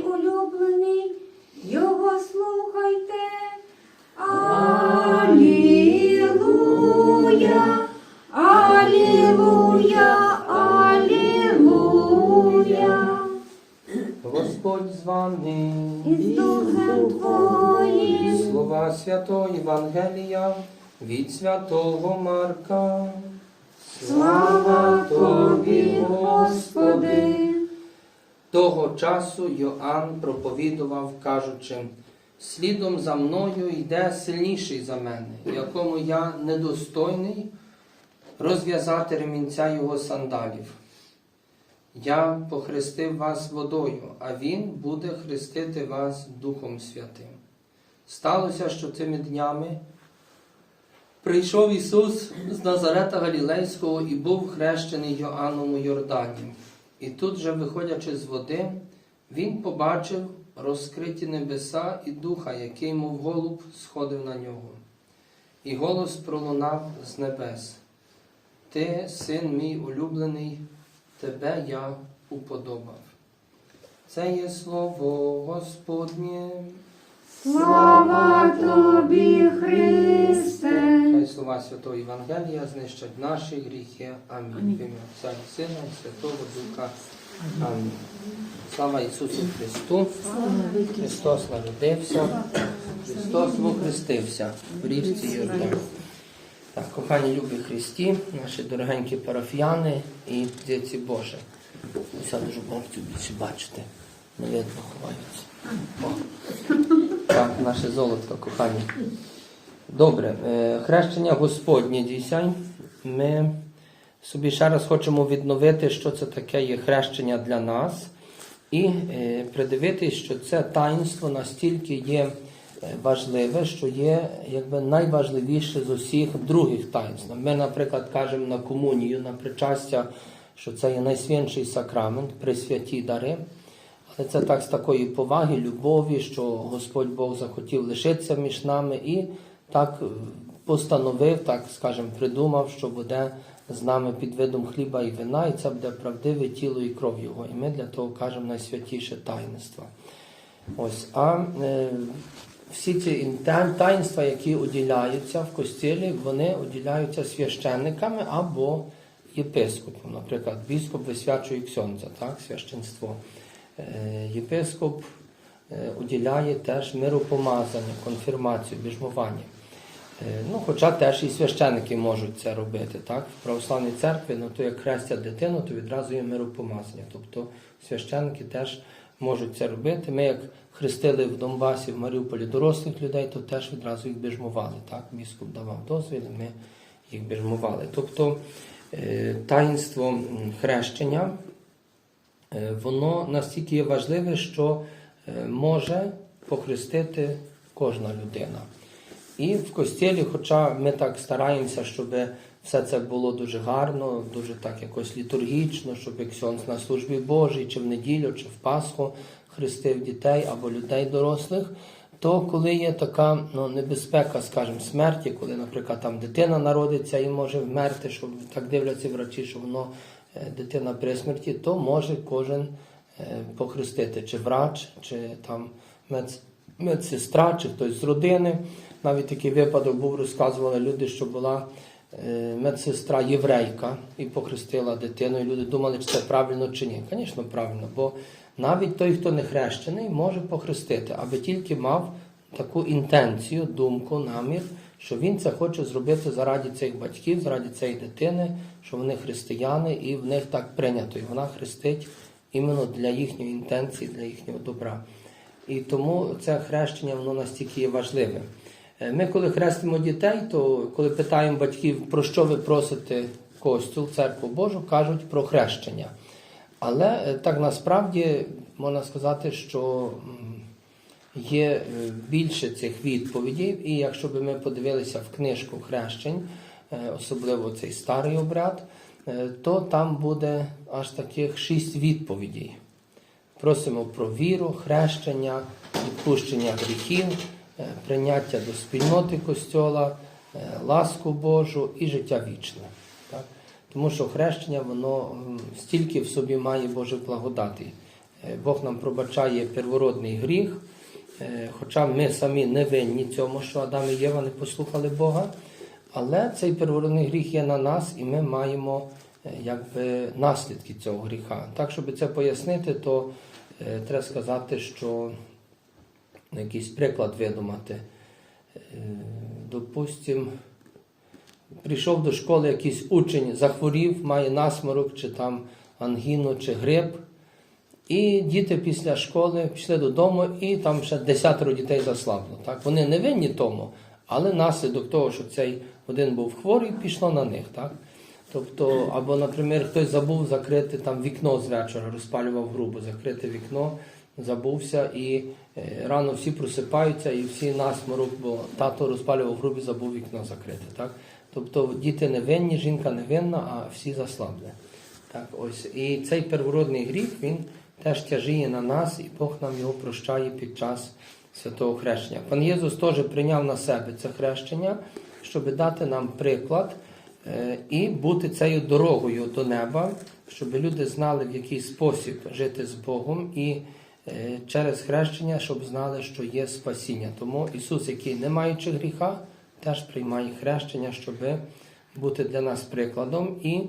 улюблений, його слухайте. Алілуя, Алілуя, Алілуя. Господь з вами і з духом Твоїм. Слова святої Евангелія від святого Марка. Слава Тобі, Господи. Того часу Йоанн проповідував, кажучи, слідом за мною йде сильніший за мене, якому я недостойний розв'язати ремінця його сандалів. Я похрестив вас водою, а Він буде хрестити вас Духом Святим. Сталося, що цими днями прийшов Ісус з Назарета Галілейського і був хрещений Йоанном у Йордані. І тут же, виходячи з води, він побачив розкриті небеса і духа, який, мов голуб, сходив на нього. І голос пролунав з небес. Ти, син мій улюблений, тебе я уподобав. Це є слово Господнє. Слава Тобі, Христе. Хай слова Святого Євангелія знищать наші гріхи. Амінь. В ім'я Отця і Сина і Святого Духа. Амінь. Слава Ісусу Христу! Христос народився, Христос вохрестився в річці Йордан. Так, кохані любі Христі, наші дорогенькі парафіяни і діти Божі. Уся дуже бабцю більше бачите. Не видно ховаються. Так, наше золотко, кохані. Добре, е, хрещення Господнє дійсяй. Ми собі ще раз хочемо відновити, що це таке є хрещення для нас, і е, придивитись, що це таїнство настільки є е, важливе, що є якби найважливіше з усіх других таїнств. Ми, наприклад, кажемо на комунію, на причастя, що це є найсвятший сакрамент, присвяті дари. Це так з такої поваги, любові, що Господь Бог захотів лишитися між нами і так е, постановив, так скажемо, придумав, що буде з нами під видом хліба і вина, і це буде правдиве тіло і кров Його. І ми для того кажемо найсвятіше таїнство. Ось, а е, всі ці таїнства, які уділяються в костілі, вони уділяються священниками або єпископом. Наприклад, біскоп висвячує ксьонця, так, священство. Е, Єпископ е, уділяє теж миропомазання, конфірмацію, біжмування. Е, Ну, хоча теж і священники можуть це робити. Так? В православній церкві, ну, то як хрестять дитину, то відразу є миропомазання. Тобто священники теж можуть це робити. Ми, як хрестили в Донбасі, в Маріуполі дорослих людей, то теж відразу їх біжмували. Так? Біскуп давав дозвіл, ми їх біжмували. Тобто таїнство хрещення воно настільки є важливе, що е, може похрестити кожна людина. І в костілі, хоча ми так стараємося, щоб все це було дуже гарно, дуже так якось літургічно, щоб ксьонс на службі Божій, чи в неділю, чи в Пасху хрестив дітей або людей дорослих, то коли є така ну, небезпека, скажімо, смерті, коли, наприклад, там дитина народиться і може вмерти, що так дивляться врачі, що воно е, дитина при смерті, то може кожен е, похрестити, чи врач, чи там медс- медсестра, чи хтось з родини. Навіть такий випадок був, розказували люди, що була е, медсестра єврейка і похрестила дитину, і люди думали, чи це правильно чи ні. Звісно, правильно, бо навіть той, хто не хрещений, може похрестити, аби тільки мав таку інтенцію, думку, намір, що він це хоче зробити заради цих батьків, заради цієї дитини, що вони християни, і в них так прийнято. І вона хрестить іменно для їхньої інтенції, для їхнього добра. І тому це хрещення воно настільки є важливе. Е, Ми, коли хрестимо дітей, то коли питаємо батьків, про що ви просите костюл, церкву Божу, кажуть про хрещення. Але е, так насправді можна сказати, що є е, більше цих відповідей, і якщо б ми подивилися в книжку хрещень, е, особливо цей старий обряд, е, то там буде аж таких шість відповідей. Просимо про віру, хрещення, відпущення гріхів, прийняття до спільноти Костьола, ласку Божу і життя вічне. Так? Тому що хрещення воно стільки в собі має Божих благодати. Бог нам пробачає первородний гріх, хоча ми самі не винні цьому, що Адам і Єва не послухали Бога. Але цей первородний гріх є на нас, і ми маємо е, якби наслідки цього гріха. Так, щоб це пояснити, то е, треба сказати, що якийсь приклад видумати. Е, Допустим, прийшов до школи якийсь учень, захворів, має насморок, чи там ангіну, чи грип. І діти після школи пішли додому, і там ще десятеро дітей заслабло. Так? Вони не винні тому, але наслідок того, що цей один був хворий, пішло на них. Так? Тобто, або, наприклад, хтось забув закрити там вікно з вечора, розпалював грубо, закрити вікно, забувся, і е, рано всі просипаються, і всі насморок, бо тато розпалював грубі, забув вікно закрити. Так? Тобто діти не винні, жінка не винна, а всі заслабли. Так, ось. І цей первородний гріх, він теж тяжіє на нас, і Бог нам його прощає під час святого хрещення. Пан Єсус теж прийняв на себе це хрещення, щоб дати нам приклад е, і бути цією дорогою до неба, щоб люди знали, в який спосіб жити з Богом, і е, через хрещення, щоб знали, що є спасіння. Тому Ісус, який не маючи гріха, теж приймає хрещення, щоб бути для нас прикладом. І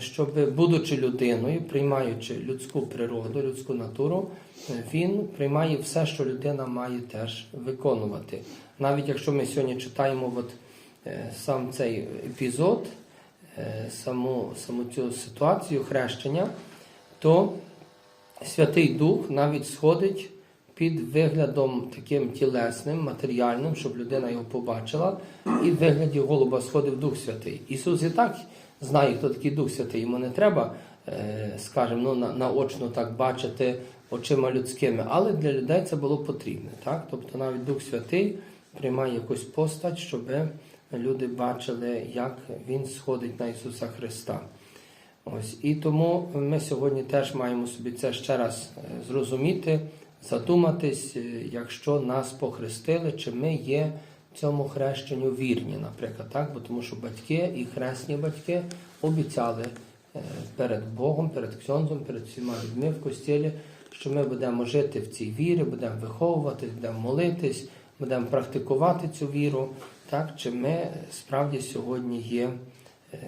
щоб, будучи людиною, приймаючи людську природу, людську натуру, е, він приймає все, що людина має теж виконувати. Навіть якщо ми сьогодні читаємо от, е, сам цей епізод, е, саму, саму цю ситуацію хрещення, то Святий Дух навіть сходить під виглядом таким тілесним, матеріальним, щоб людина його побачила, і в вигляді голуба сходив Дух Святий. Ісус і так знає, хто такий Дух Святий. Йому не треба, е, скажімо, ну, наочно так бачити очима людськими, але для людей це було потрібно. Так? Тобто навіть Дух Святий приймає якусь постать, щоб люди бачили, як Він сходить на Ісуса Христа. Ось і тому ми сьогодні теж маємо собі це ще раз е, зрозуміти, задуматись, е, якщо нас похрестили, чи ми є цьому хрещенню вірні, наприклад, так? Бо тому що батьки і хресні батьки обіцяли е, перед Богом, перед Ксьонзом, перед всіма людьми в костілі, що ми будемо жити в цій вірі, будемо виховуватись, будемо молитись, будемо практикувати цю віру. Так? Чи ми справді сьогодні є е,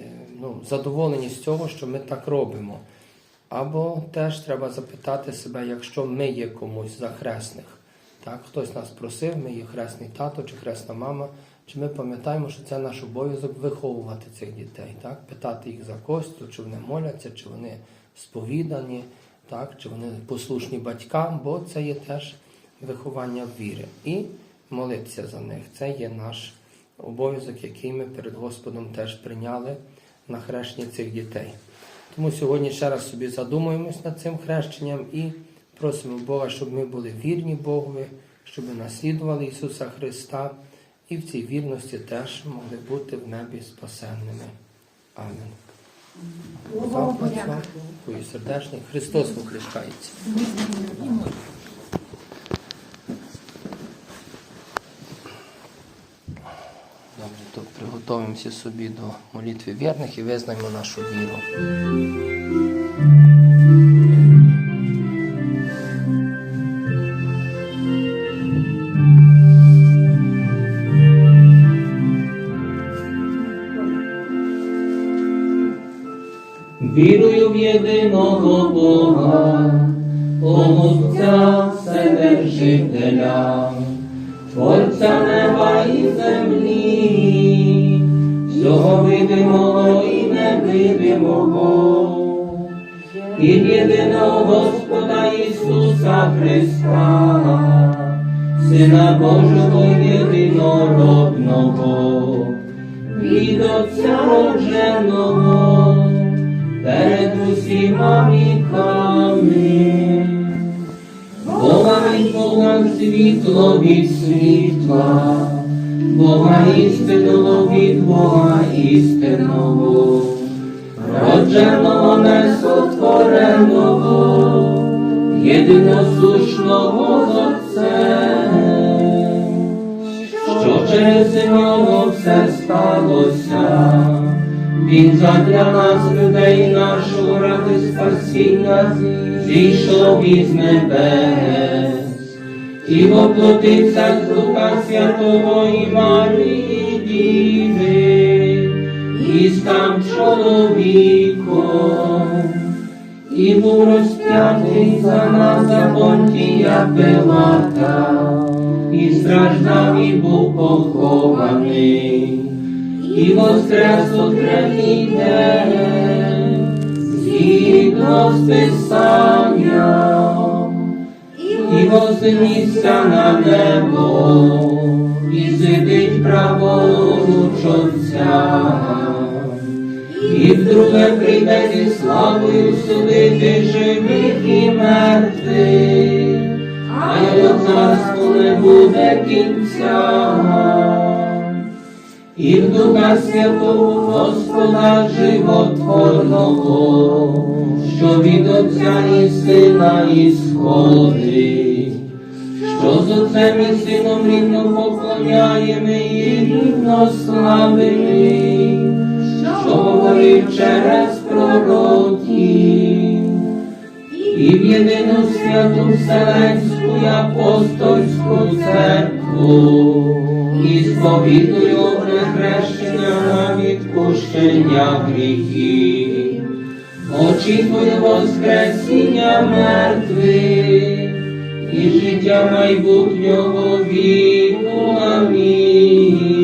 ну, задоволені з цього, що ми так робимо. Або теж треба запитати себе, якщо ми є комусь за хресних. Так? Хтось нас просив, ми є хресний тато чи хресна мама, чи ми пам'ятаємо, що це наш обов'язок виховувати цих дітей, так? питати їх за костю, чи вони моляться, чи вони сповідані, так? чи вони послушні батькам, бо це є теж виховання віри. І молитися за них. Це є наш обов'язок, який ми перед Господом теж прийняли на хрещення цих дітей. Тому сьогодні ще раз собі задумуємось над цим хрещенням і просимо Бога, щоб ми були вірні Богові, щоб ми наслідували Ісуса Христа і в цій вірності теж могли бути в небі спасенними. Амінь. Слава сердечний, Христос воплощається. Добре, то приготуємося собі до молитви вірних і визнаємо нашу віру. Отця Вседержителя, Творця неба і землі, всього видимого і невидимого, і єдиного Господа Ісуса Христа, Сина Божого єдинородного, від Отця родженого, перед усіма світло від світла, Бога істинного від Бога істинного, родженого несотвореного, єдиносушного з Отцем, що через нього все сталося. Він задля нас, людей нашого ради спасіння, зійшов із небес, і воплотився з Духа Святого і Марії Діви, і став чоловіком, і був розп'ятий за нас за понтія Пилата, і страждав, і був похований, і воскрес у третій день, згідно з Писанням, і вознісся на небо, і сидить праворуч. І вдруге прийде зі славою судити живих і мертвих, а його царству не буде кінця. І в Духа Святого Господа животворного, що від Отця і Сина і сходить, що з Отцем і Сином рівно поклоняємо і рівно славимо, що говорив через пророків, і в єдину святу Вселенську і апостольську церкву, і сповідую прихрещення на відпущення гріхів, очікую воскресіння мертвих і життя майбутнього віку. Амінь.